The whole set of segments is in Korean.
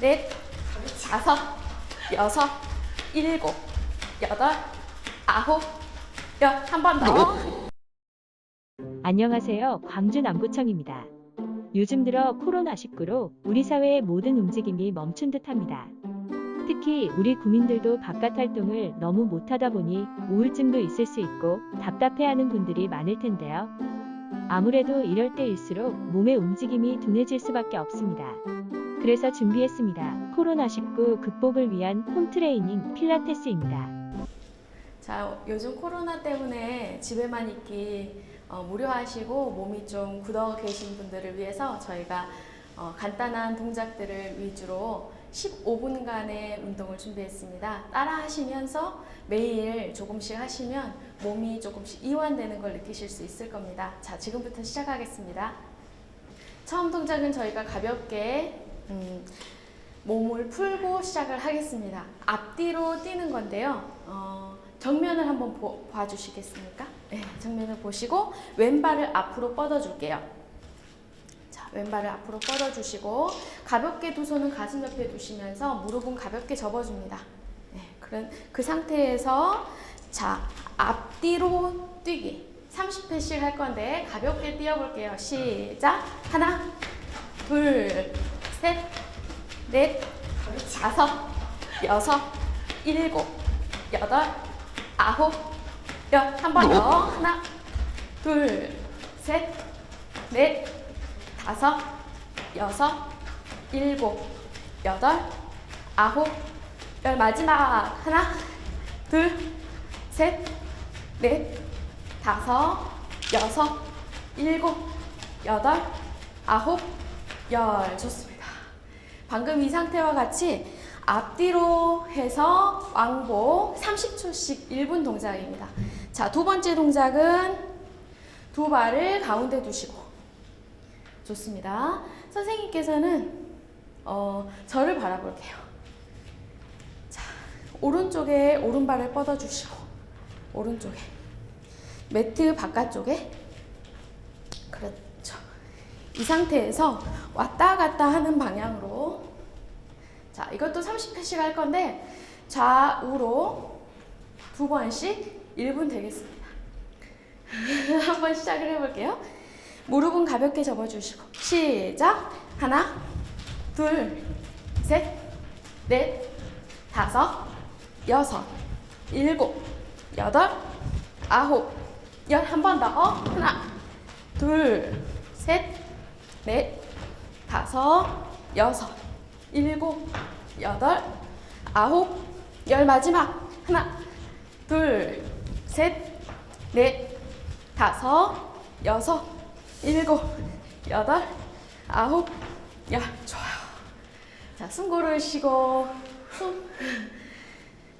넷, 다섯, 여섯, 일곱, 여덟, 아홉, 열. 한 번 더. 안녕하세요. 광주 남구청입니다. 요즘 들어 코로나19로 우리 사회의 모든 움직임이 멈춘 듯합니다. 특히 우리 국민들도 바깥 활동을 너무 못하다 보니 우울증도 있을 수 있고 답답해하는 분들이 많을 텐데요. 아무래도 이럴 때일수록 몸의 움직임이 둔해질 수밖에 없습니다. 그래서 준비했습니다. 코로나19 극복을 위한 홈트레이닝 필라테스입니다. 자, 요즘 코로나 때문에 집에만 있기 어, 무료하시고 몸이 좀 굳어 계신 분들을 위해서 저희가 어, 간단한 동작들을 위주로 15분간의 운동을 준비했습니다. 따라 하시면서 매일 조금씩 하시면 몸이 조금씩 이완되는 걸 느끼실 수 있을 겁니다. 자, 지금부터 시작하겠습니다. 처음 동작은 저희가 가볍게 음, 몸을 풀고 시작을 하겠습니다. 앞뒤로 뛰는 건데요. 어, 정면을 한번 보- 봐주시겠습니까? 네, 정면을 보시고 왼발을 앞으로 뻗어줄게요. 자, 왼발을 앞으로 뻗어주시고 가볍게 두 손은 가슴 옆에 두시면서 무릎은 가볍게 접어줍니다. 네, 그런 그 상태에서 자 앞뒤로 뛰기 30회씩 할 건데 가볍게 뛰어볼게요. 시작 하나 둘 셋, 넷, 다섯, 여섯, 일곱, 여덟, 아홉, 열. 한 번 더. 하나, 둘, 셋, 넷, 다섯, 여섯, 일곱, 여덟, 아홉, 열. 마지막. 하나, 둘, 셋, 넷, 다섯, 여섯, 일곱, 여덟, 아홉, 열. 좋습니다. 방금 이 상태와 같이 앞뒤로 해서 왕복 30초씩 1분 동작입니다. 자, 두 번째 동작은 두 발을 가운데 두시고 좋습니다. 선생님께서는 어, 저를 바라볼게요. 자, 오른쪽에 오른발을 뻗어 주시고 오른쪽에 매트 바깥쪽에 그렇죠. 이 상태에서 왔다 갔다 하는 방향으로. 자 이것도 30회씩 할 건데 좌우로 두 번씩 1분 되겠습니다. 한번 시작을 해볼게요. 무릎은 가볍게 접어주시고 시작! 하나 둘셋넷 다섯 여섯 일곱 여덟 아홉 열. 한 번 더. 하나 둘셋 넷, 다섯, 여섯, 일곱, 여덟, 아홉, 열 마지막 하나, 둘, 셋, 넷, 다섯, 여섯, 일곱, 여덟, 아홉, 열 좋아요. 자, 숨 고르시고 숨.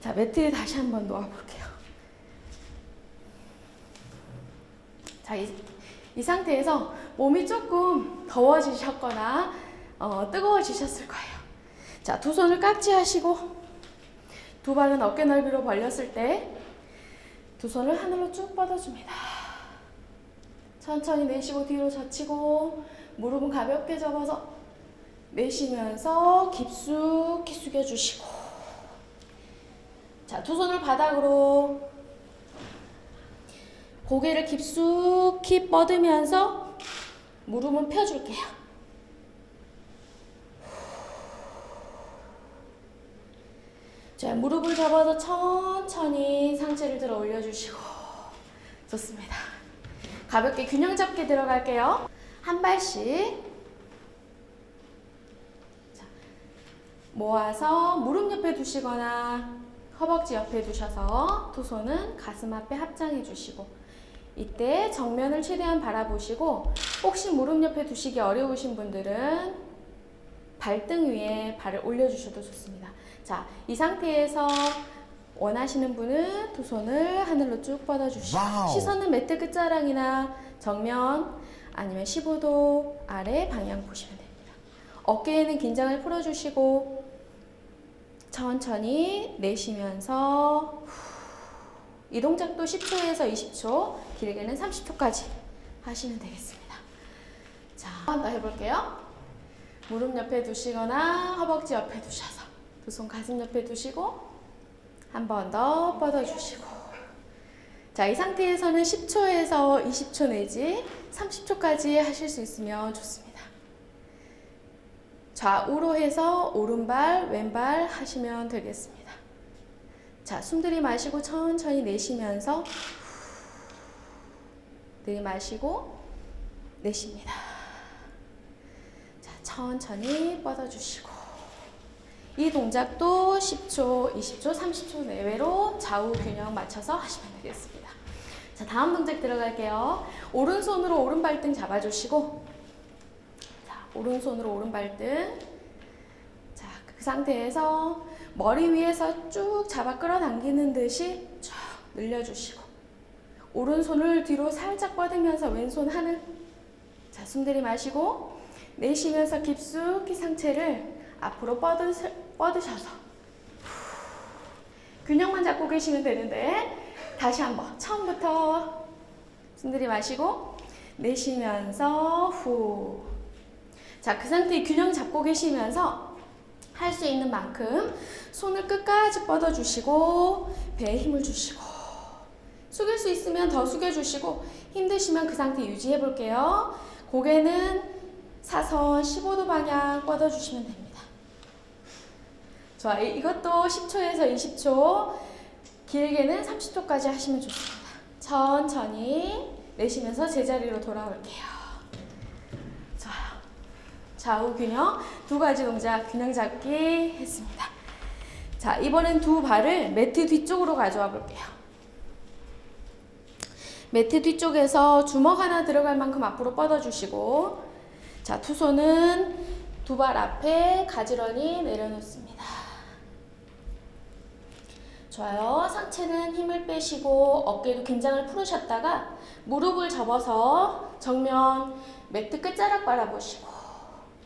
자, 매트에 다시 한번 놓아볼게요. 자, 이, 이 상태에서 몸이 조금 더워지셨거나 어, 뜨거워지셨을 거예요. 자, 두 손을 깍지하시고 두 발은 어깨 넓이로 벌렸을 때 두 손을 하늘로 쭉 뻗어줍니다. 천천히 내쉬고 뒤로 젖히고 무릎은 가볍게 접어서 내쉬면서 깊숙이 숙여주시고 자, 두 손을 바닥으로 고개를 깊숙이 뻗으면서 무릎은 펴줄게요. 자, 무릎을 접어서 천천히 상체를 들어 올려주시고 좋습니다. 가볍게 균형 잡게 들어갈게요. 한 발씩 자, 모아서 무릎 옆에 두시거나 허벅지 옆에 두셔서 두 손은 가슴 앞에 합장해 주시고 이때 정면을 최대한 바라보시고 혹시 무릎 옆에 두시기 어려우신 분들은 발등 위에 발을 올려주셔도 좋습니다. 자, 이 상태에서 원하시는 분은 두 손을 하늘로 쭉 뻗어주시고 와우. 시선은 매트 끝자락이나 정면 아니면 15도 아래 방향 보시면 됩니다. 어깨에는 긴장을 풀어주시고 천천히 내쉬면서 후. 이 동작도 10초에서 20초, 길게는 30초까지 하시면 되겠습니다. 자, 한 번 더 해볼게요. 무릎 옆에 두시거나 허벅지 옆에 두셔서 두 손 가슴 옆에 두시고 한 번 더 뻗어주시고 자, 이 상태에서는 10초에서 20초 내지 30초까지 하실 수 있으면 좋습니다. 좌우로 해서 오른발, 왼발 하시면 되겠습니다. 자, 숨 들이마시고 천천히 내쉬면서 들이마시고 내쉽니다. 자, 천천히 뻗어주시고 이 동작도 10초, 20초, 30초 내외로 좌우 균형 맞춰서 하시면 되겠습니다. 자, 다음 동작 들어갈게요. 오른손으로 오른 발등 잡아주시고 자, 오른손으로 오른 발등 자, 그 상태에서 머리 위에서 쭉 잡아 끌어당기는 듯이 쭉 늘려주시고 오른손을 뒤로 살짝 뻗으면서 왼손 하늘 자, 숨 들이 마시고 내쉬면서 깊숙이 상체를 앞으로 뻗으, 뻗으셔서 균형만 잡고 계시면 되는데 다시 한번 처음부터 숨 들이 마시고 내쉬면서 후. 자, 그 상태 균형 잡고 계시면서 할 수 있는 만큼 손을 끝까지 뻗어주시고 배에 힘을 주시고 숙일 수 있으면 더 숙여주시고 힘드시면 그 상태 유지해 볼게요. 고개는 사선 15도 방향 뻗어주시면 됩니다. 좋아, 이- 이것도 10초에서 20초, 길게는 30초까지 하시면 좋습니다. 천천히 내쉬면서 제자리로 돌아올게요. 좌우 균형 두 가지 동작 균형 잡기 했습니다. 자, 이번엔 두 발을 매트 뒤쪽으로 가져와 볼게요. 매트 뒤쪽에서 주먹 하나 들어갈 만큼 앞으로 뻗어주시고, 자, 두 손은 두 발 앞에 가지런히 내려놓습니다. 좋아요. 상체는 힘을 빼시고 어깨도 긴장을 풀으셨다가 무릎을 접어서 정면 매트 끝자락 바라보시고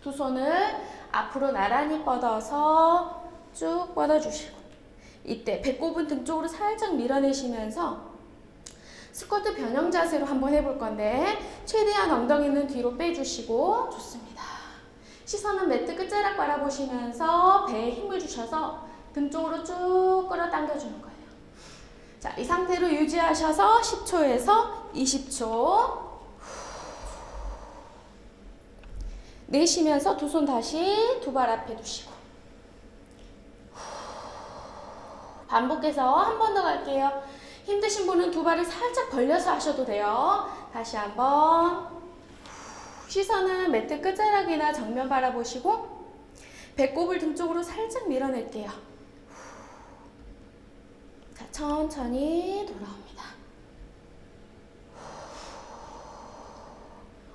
두 손을 앞으로 나란히 뻗어서 쭉 뻗어주시고 이때 배꼽은 등 쪽으로 살짝 밀어내시면서 스쿼트 변형 자세로 한번 해볼 건데 최대한 엉덩이는 뒤로 빼주시고 좋습니다. 시선은 매트 끝자락 바라보시면서 배에 힘을 주셔서 등 쪽으로 쭉 끌어당겨주는 거예요. 자, 이 상태로 유지하셔서 10초에서 20초. 내쉬면서 두 손 다시 두 발 앞에 두시고. 반복해서 한 번 더 갈게요. 힘드신 분은 두 발을 살짝 벌려서 하셔도 돼요. 다시 한번. 시선은 매트 끝자락이나 정면 바라보시고 배꼽을 등 쪽으로 살짝 밀어낼게요. 자, 천천히 돌아옵니다.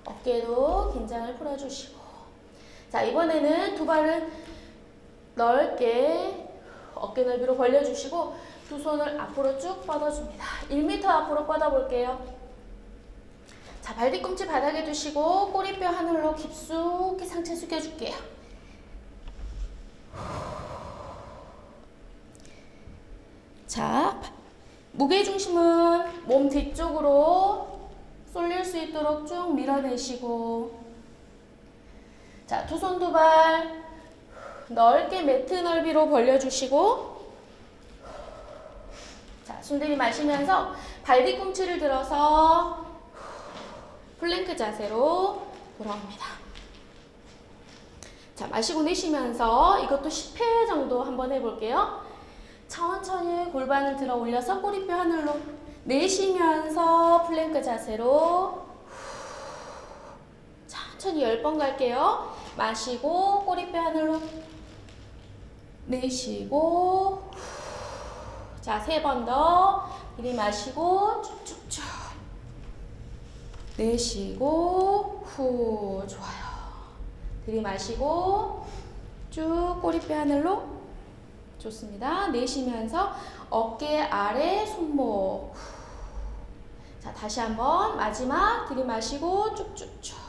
어깨도 긴장을 풀어주시고. 자, 이번에는 두 발을 넓게 어깨 넓이로 벌려주시고 두 손을 앞으로 쭉 뻗어줍니다. 1m 앞으로 뻗어볼게요. 자, 발 뒤꿈치 바닥에 두시고 꼬리뼈 하늘로 깊숙이 상체 숙여줄게요. 자, 무게 중심은 몸 뒤쪽으로 쏠릴 수 있도록 쭉 밀어내시고 자, 두 손 두발 넓게 매트 넓이로 벌려주시고 자, 숨 들이 마시면서 발 뒤꿈치를 들어서 플랭크 자세로 돌아옵니다. 자, 마시고 내쉬면서 이것도 10회 정도 한번 해볼게요. 천천히 골반을 들어 올려서 꼬리뼈 하늘로 내쉬면서 플랭크 자세로 천천히 10번 갈게요. 마시고 꼬리뼈 하늘로 내쉬고 자, 세 번더 들이마시고 쭉쭉쭉 내쉬고 후 좋아요. 들이마시고 쭉 꼬리뼈 하늘로 좋습니다. 내쉬면서 어깨 아래 손목 자 다시 한번 마지막 들이마시고 쭉쭉쭉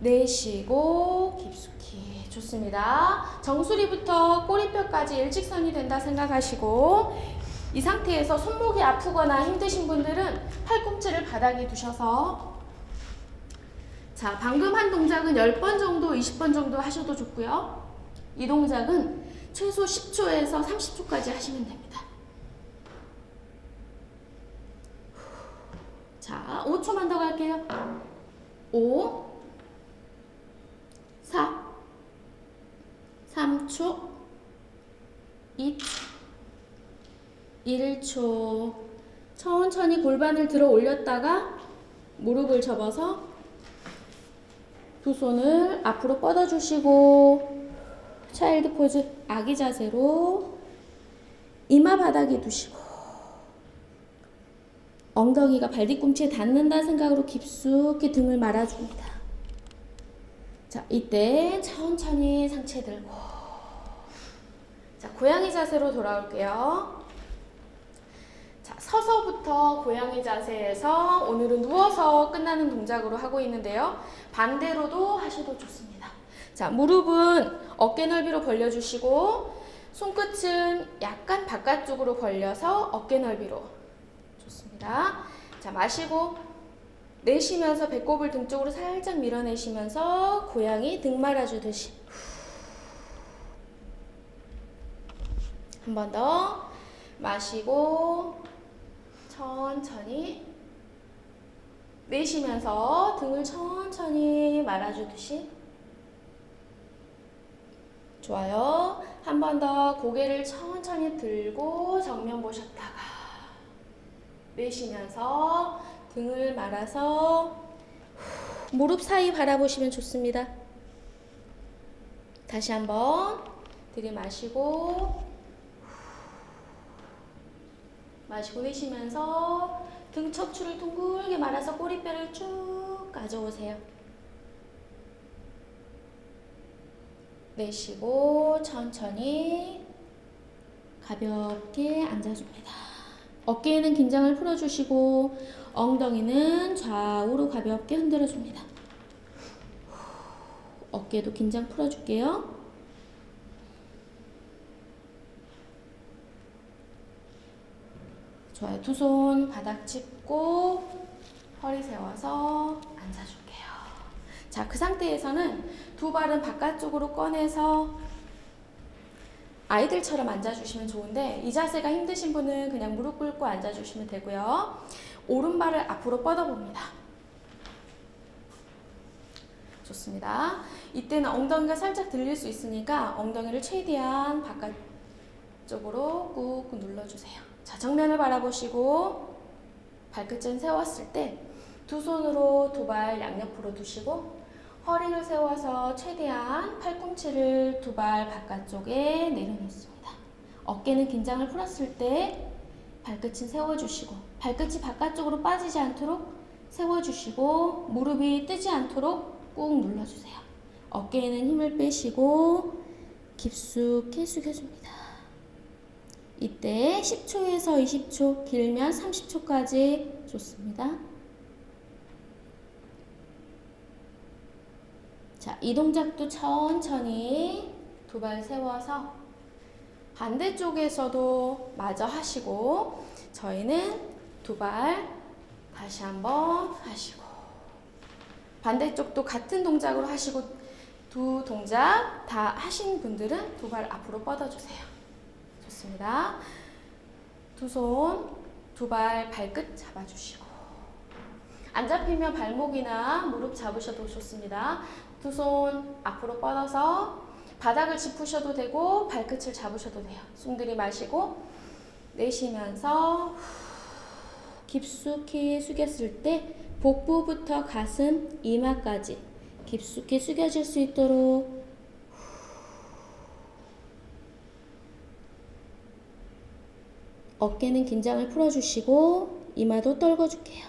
내쉬고 깊숙이 좋습니다. 정수리부터 꼬리뼈까지 일직선이 된다 생각하시고 이 상태에서 손목이 아프거나 힘드신 분들은 팔꿈치를 바닥에 두셔서 자, 방금 한 동작은 10번 정도, 20번 정도 하셔도 좋고요. 이 동작은 최소 10초에서 30초까지 하시면 됩니다. 자, 5초만 더 갈게요. 5, 4, 3초, 2초, 1초. 천천히 골반을 들어 올렸다가 무릎을 접어서 두 손을 앞으로 뻗어주시고 차일드 포즈 아기 자세로 이마 바닥에 두시고 엉덩이가 발 뒤꿈치에 닿는다 생각으로 깊숙이 등을 말아줍니다. 자, 이때 천천히 상체 들고 자, 고양이 자세로 돌아올게요. 자, 서서부터 고양이 자세에서 오늘은 누워서 끝나는 동작으로 하고 있는데요. 반대로도 하셔도 좋습니다. 자, 무릎은 어깨 넓이로 벌려주시고 손끝은 약간 바깥쪽으로 벌려서 어깨 넓이로 좋습니다. 자, 마시고 내쉬면서 배꼽을 등 쪽으로 살짝 밀어내시면서 고양이 등 말아주듯이. 한 번 더. 마시고 천천히 내쉬면서 등을 천천히 말아주듯이. 좋아요. 한 번 더 고개를 천천히 들고 정면 보셨다가 내쉬면서 등을 말아서 후, 무릎 사이 바라보시면 좋습니다. 다시 한번 들이마시고 마시고 내쉬면서 등 척추를 둥글게 말아서 꼬리뼈를 쭉 가져오세요. 내쉬고 천천히 가볍게 앉아줍니다. 어깨에는 긴장을 풀어주시고 엉덩이는 좌우로 가볍게 흔들어줍니다. 어깨도 긴장 풀어줄게요. 좋아요. 두 손 바닥 짚고 허리 세워서 앉아줄게요. 자, 그 상태에서는 두 발은 바깥쪽으로 꺼내서 아이들처럼 앉아주시면 좋은데 이 자세가 힘드신 분은 그냥 무릎 꿇고 앉아주시면 되고요. 오른발을 앞으로 뻗어봅니다. 좋습니다. 이때는 엉덩이가 살짝 들릴 수 있으니까 엉덩이를 최대한 바깥쪽으로 꾹꾹 눌러주세요. 자, 정면을 바라보시고 발끝은 세웠을 때 두 손으로 두 발 양옆으로 두시고 허리를 세워서 최대한 팔꿈치를 두 발 바깥쪽에 내려놓습니다. 어깨는 긴장을 풀었을 때 발끝은 세워주시고 발끝이 바깥쪽으로 빠지지 않도록 세워주시고 무릎이 뜨지 않도록 꾹 눌러주세요. 어깨에는 힘을 빼시고 깊숙이 숙여줍니다. 이때 10초에서 20초, 길면 30초까지 좋습니다. 자, 이 동작도 천천히 두 발 세워서 반대쪽에서도 마저 하시고 저희는 두 발 다시 한번 하시고 반대쪽도 같은 동작으로 하시고 두 동작 다 하신 분들은 두 발 앞으로 뻗어주세요. 좋습니다. 두 손, 두 발 발끝 잡아주시고 안 잡히면 발목이나 무릎 잡으셔도 좋습니다. 두 손 앞으로 뻗어서 바닥을 짚으셔도 되고 발끝을 잡으셔도 돼요. 숨 들이마시고 내쉬면서 후, 깊숙이 숙였을 때 복부부터 가슴, 이마까지 깊숙이 숙여질 수 있도록 어깨는 긴장을 풀어주시고 이마도 떨궈줄게요.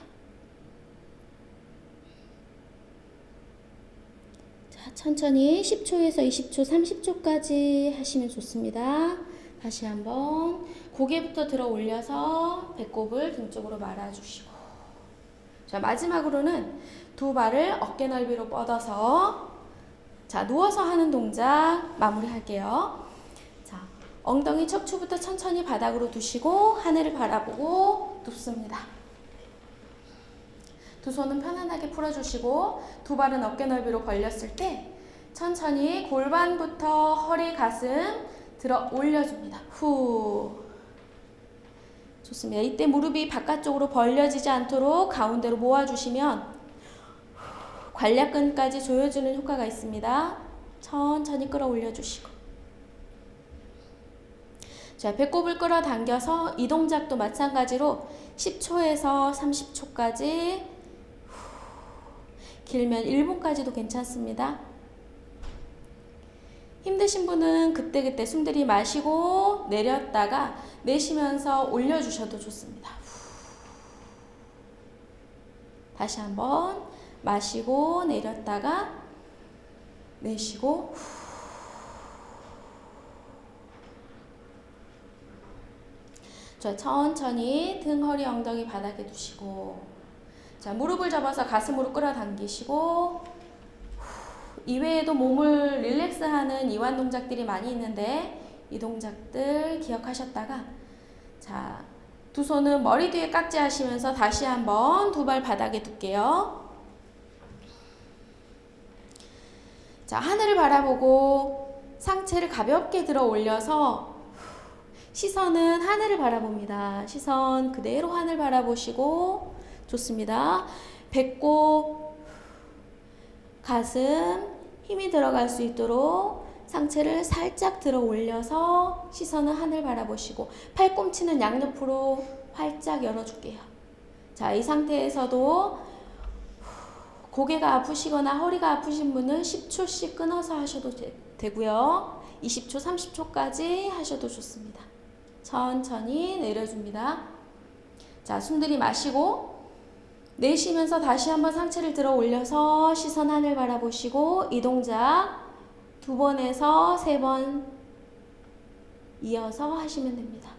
자, 천천히 10초에서 20초, 30초까지 하시면 좋습니다. 다시 한번 고개부터 들어 올려서 배꼽을 등 쪽으로 말아주시고 자, 마지막으로는 두 발을 어깨 넓이로 뻗어서 자, 누워서 하는 동작 마무리할게요. 자, 엉덩이 척추부터 천천히 바닥으로 두시고 하늘을 바라보고 눕습니다. 두 손은 편안하게 풀어주시고 두 발은 어깨 넓이로 벌렸을 때 천천히 골반부터 허리, 가슴 들어 올려줍니다. 후. 좋습니다. 이때 무릎이 바깥쪽으로 벌려지지 않도록 가운데로 모아주시면 관략근까지 조여주는 효과가 있습니다. 천천히 끌어올려 주시고. 자, 배꼽을 끌어당겨서 이 동작도 마찬가지로 10초에서 30초까지 길면 1분까지도 괜찮습니다. 힘드신 분은 그때그때 숨 들이 마시고 내렸다가 내쉬면서 올려주셔도 좋습니다. 다시 한번 마시고 내렸다가 내쉬고 자, 천천히 등, 허리, 엉덩이 바닥에 두시고 자, 무릎을 잡아서 가슴으로 끌어당기시고 이외에도 몸을 릴렉스하는 이완 동작들이 많이 있는데 이 동작들 기억하셨다가 자, 두 손은 머리 뒤에 깍지 하시면서 다시 한번 두 발 바닥에 둘게요. 자, 하늘을 바라보고 상체를 가볍게 들어 올려서 시선은 하늘을 바라봅니다. 시선 그대로 하늘 바라보시고 좋습니다. 배꼽, 가슴 힘이 들어갈 수 있도록 상체를 살짝 들어 올려서 시선은 하늘 바라보시고 팔꿈치는 양옆으로 활짝 열어줄게요. 자, 이 상태에서도 고개가 아프시거나 허리가 아프신 분은 10초씩 끊어서 하셔도 되, 되고요. 20초, 30초까지 하셔도 좋습니다. 천천히 내려줍니다. 자, 숨 들이 마시고 내쉬면서 다시 한번 상체를 들어 올려서 시선 하늘 바라보시고 이 동작 두 번에서 세 번 이어서 하시면 됩니다.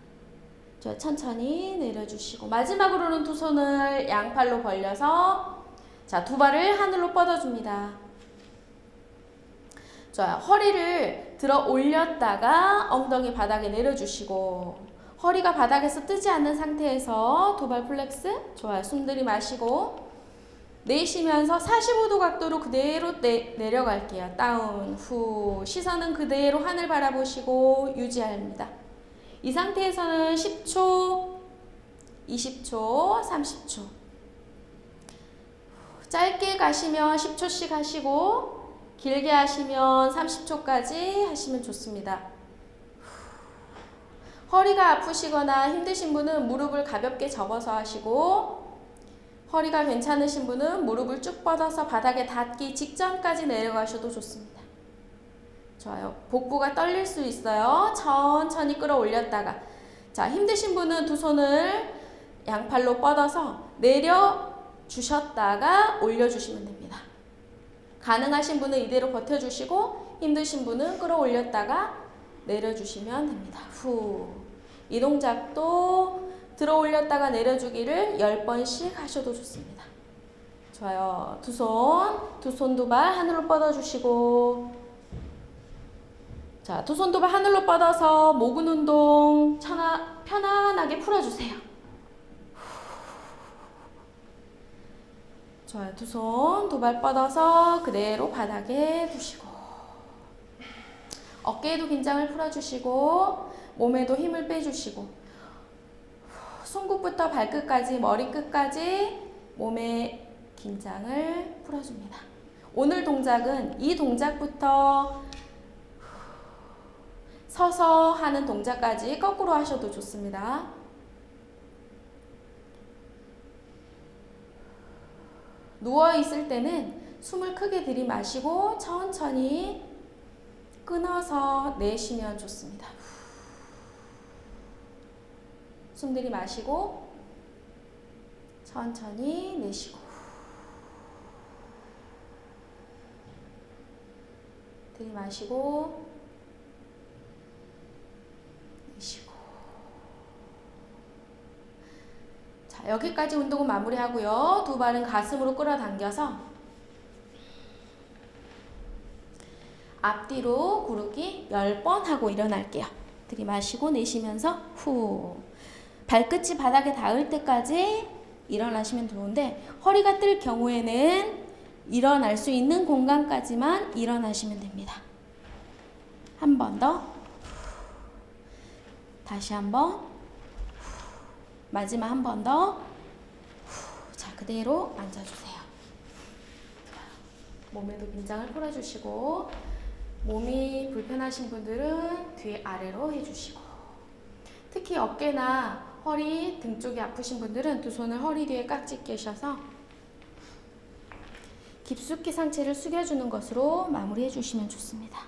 자, 천천히 내려주시고 마지막으로는 두 손을 양팔로 벌려서 자, 두 발을 하늘로 뻗어줍니다. 자, 허리를 들어 올렸다가 엉덩이 바닥에 내려주시고 허리가 바닥에서 뜨지 않는 상태에서 도발 플렉스 좋아요. 숨 들이마시고 내쉬면서 45도 각도로 그대로 내, 내려갈게요. 다운 후 시선은 그대로 하늘 바라보시고 유지합니다. 이 상태에서는 10초, 20초, 30초 짧게 가시면 10초씩 하시고 길게 하시면 30초까지 하시면 좋습니다. 허리가 아프시거나 힘드신 분은 무릎을 가볍게 접어서 하시고 허리가 괜찮으신 분은 무릎을 쭉 뻗어서 바닥에 닿기 직전까지 내려가셔도 좋습니다. 좋아요. 복부가 떨릴 수 있어요. 천천히 끌어올렸다가 자 힘드신 분은 두 손을 양팔로 뻗어서 내려 주셨다가 올려주시면 됩니다. 가능하신 분은 이대로 버텨주시고 힘드신 분은 끌어올렸다가 내려주시면 됩니다. 후. 이 동작도 들어 올렸다가 내려주기를 10번씩 하셔도 좋습니다. 좋아요. 두 손, 두 손 두 발 하늘로 뻗어주시고 자, 두 손 두 발 하늘로 뻗어서 목은 운동 편하, 편안하게 풀어주세요. 좋아요. 두 손, 두 발 뻗어서 그대로 바닥에 두시고 어깨에도 긴장을 풀어주시고 몸에도 힘을 빼주시고 손끝부터 발끝까지 머리끝까지 몸의 긴장을 풀어줍니다. 오늘 동작은 이 동작부터 서서 하는 동작까지 거꾸로 하셔도 좋습니다. 누워 있을 때는 숨을 크게 들이마시고 천천히 끊어서 내쉬면 좋습니다. 숨 들이마시고 천천히 내쉬고 들이마시고 내쉬고 자 여기까지 운동은 마무리하고요. 두 발은 가슴으로 끌어당겨서 앞뒤로 구르기 10번 하고 일어날게요. 들이마시고 내쉬면서 후 발끝이 바닥에 닿을 때까지 일어나시면 좋은데 허리가 뜰 경우에는 일어날 수 있는 공간까지만 일어나시면 됩니다. 한 번 더. 다시 한 번. 마지막 한 번 더. 자, 그대로 앉아주세요. 몸에도 긴장을 풀어주시고, 몸이 불편하신 분들은 뒤 아래로 해주시고, 특히 어깨나 허리, 등 쪽이 아프신 분들은 두 손을 허리 뒤에 깍지 끼셔서 깊숙이 상체를 숙여주는 것으로 마무리해 주시면 좋습니다.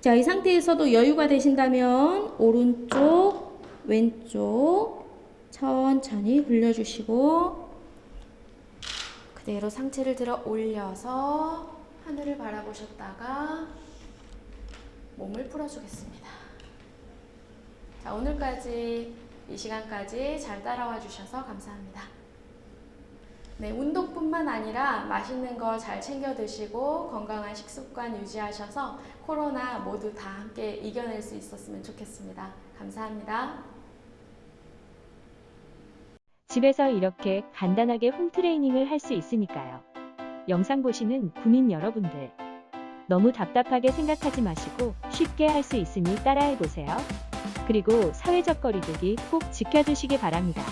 자, 이 상태에서도 여유가 되신다면 오른쪽, 왼쪽 천천히 굴려주시고 그대로 상체를 들어 올려서 하늘을 바라보셨다가 몸을 풀어주겠습니다. 자, 오늘까지 이 시간까지 잘 따라와 주셔서 감사합니다. 네, 운동뿐만 아니라 맛있는 거 잘 챙겨 드시고 건강한 식습관 유지하셔서 코로나 모두 다 함께 이겨낼 수 있었으면 좋겠습니다. 감사합니다. 집에서 이렇게 간단하게 홈트레이닝을 할 수 있으니까요. 영상 보시는 구민 여러분들. 너무 답답하게 생각하지 마시고 쉽게 할 수 있으니 따라해 보세요. 그리고 사회적 거리두기 꼭 지켜주시기 바랍니다.